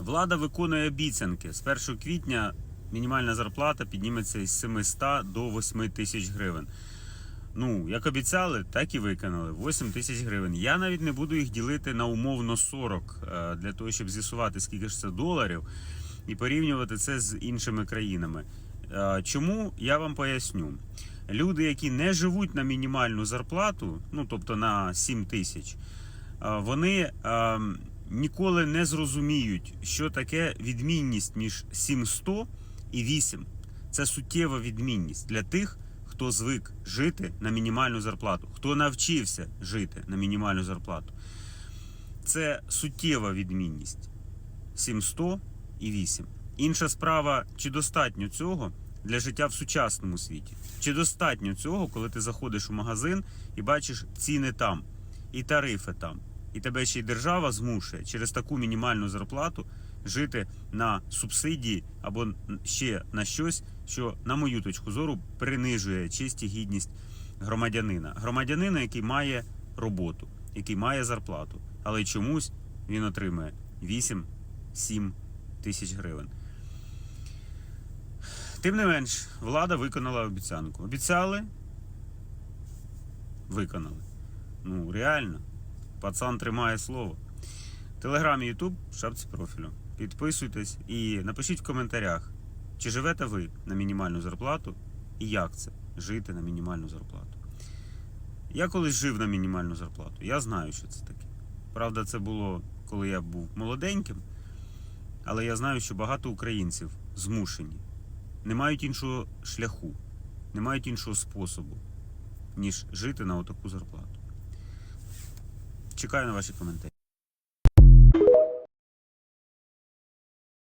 Влада виконує обіцянки. З 1 квітня мінімальна зарплата підніметься із 700 до 8 тисяч гривень. Ну, як обіцяли, так і виконали. 8 тисяч гривень. Я навіть не буду їх ділити на умовно 40 е, для того, щоб з'ясувати, скільки ж це доларів, і порівнювати це з іншими країнами. Е, Чому я вам поясню? Люди, які не живуть на мінімальну зарплату, ну тобто на 7 тисяч, е, вони е, ніколи не зрозуміють, що таке відмінність між 700 і 8. Це суттєва відмінність для тих, хто звик жити на мінімальну зарплату, хто навчився жити на мінімальну зарплату. Це суттєва відмінність 700 і 8. Інша справа, чи достатньо цього для життя в сучасному світі? Чи достатньо цього, коли ти заходиш у магазин і бачиш ціни там, і тарифи там, і тебе ще й держава змушує через таку мінімальну зарплату жити на субсидії або ще на щось, що, на мою точку зору, принижує честь і гідність громадянина. Громадянина, який має роботу, який має зарплату, але чомусь він отримує 8-7 тисяч гривень. Тим не менш, влада виконала обіцянку. Обіцяли, виконали. Ну, реально, пацан тримає слово. Телеграм і Ютуб, шапці профілю. Підписуйтесь і напишіть в коментарях, чи живете ви на мінімальну зарплату і як це жити на мінімальну зарплату. Я колись жив на мінімальну зарплату. Я знаю, що це таке. Правда, це було коли я був молоденьким, але я знаю, що багато українців змушені, не мають іншого шляху, не мають іншого способу, ніж жити на отаку зарплату. Чекаю на ваші коментарі.